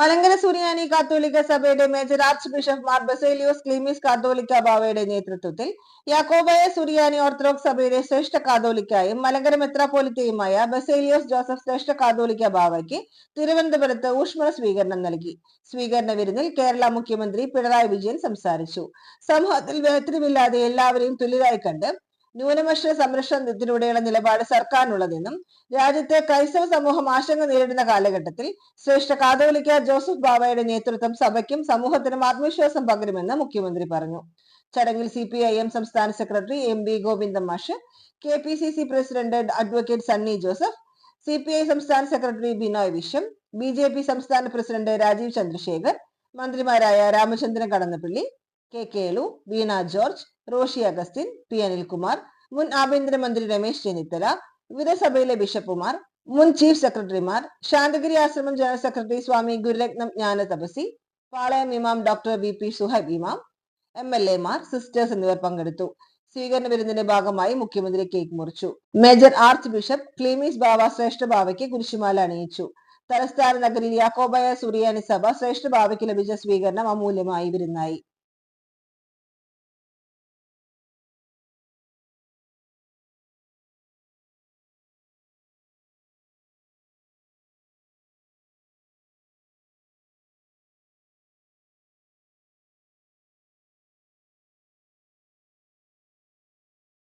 മലങ്കര സുറിയാനി കാത്തോലിക്ക സഭയുടെ major archbishop Mar Baselios Cleemis കാത്തോലിക്ക ബാവയുടെ നേതൃത്വത്തിൽ യാക്കോബായ സുറിയാനി ഓർത്തഡോക്സ് സഭയുടെ ശ്രേഷ്ഠ കാതോലിക്കായും മലങ്കര മെത്രാപോലിത്തയുമായ ബസേലിയോസ് ജോസഫ് ശ്രേഷ്ഠ കാതോലിക്ക ബാവയ്ക്ക് തിരുവനന്തപുരത്ത് ഊഷ്മള സ്വീകരണം നൽകി. സ്വീകരണ വിരുന്നിൽ കേരള മുഖ്യമന്ത്രി പിണറായി വിജയൻ സംസാരിച്ചു. സമൂഹത്തിൽ വേർതിരിവില്ലാതെ എല്ലാവരെയും തുല്യരായി കണ്ട് ന്യൂനപക്ഷ സംരക്ഷണത്തിലൂടെയുള്ള നിലപാട് സർക്കാരിനുള്ളതെന്നും രാജ്യത്തെ ക്രൈസ്തവ സമൂഹം ആശങ്ക നേരിടുന്ന കാലഘട്ടത്തിൽ ശ്രേഷ്ഠ കാതോലിക്ക ജോസഫ് ബാബയുടെ നേതൃത്വം സഭയ്ക്കും സമൂഹത്തിനും ആത്മവിശ്വാസം പകരുമെന്ന് മുഖ്യമന്ത്രി പറഞ്ഞു. ചടങ്ങിൽ സി പി ഐ എം സംസ്ഥാന സെക്രട്ടറി എം ബി ഗോവിന്ദൻ മാഷ് K P C C president advocate Sunny Joseph C P I സംസ്ഥാന secretary Binoy Viswam B J P സംസ്ഥാന പ്രസിഡന്റ് രാജീവ് ചന്ദ്രശേഖർ മന്ത്രിമാരായ രാമചന്ദ്രൻ കടന്നപ്പള്ളി കെ കേളു വീണ ജോർജ് റോഷി അഗസ്റ്റിൻ പി അനിൽകുമാർ മുൻ ആഭ്യന്തരമന്ത്രി രമേശ് ചെന്നിത്തല വിവിധ സഭയിലെ ബിഷപ്പുമാർ മുൻ ചീഫ് സെക്രട്ടറിമാർ ശാന്തഗിരി ആശ്രമം ജനറൽ സെക്രട്ടറി സ്വാമി ഗുരുരത്നം ജ്ഞാന തപസി പാളയം ഇമാം ഡോക്ടർ വി പി സുഹൈബ് ഇമാം എം എൽ എമാർ സിസ്റ്റേഴ്സ് എന്നിവർ പങ്കെടുത്തു. സ്വീകരണ വിരുന്നിന്റെ ഭാഗമായി മുഖ്യമന്ത്രി കേക്ക് മുറിച്ചു. Major archbishop Cleemis Bava ശ്രേഷ്ഠ ബാവയ്ക്ക് കുരിശുമാല അണിയിച്ചു. തലസ്ഥാന നഗരി യാക്കോബായ സുറിയാനി സഭ ശ്രേഷ്ഠ ബാവയ്ക്ക് ലഭിച്ച സ്വീകരണം അമൂല്യമായി വിരുന്നായി.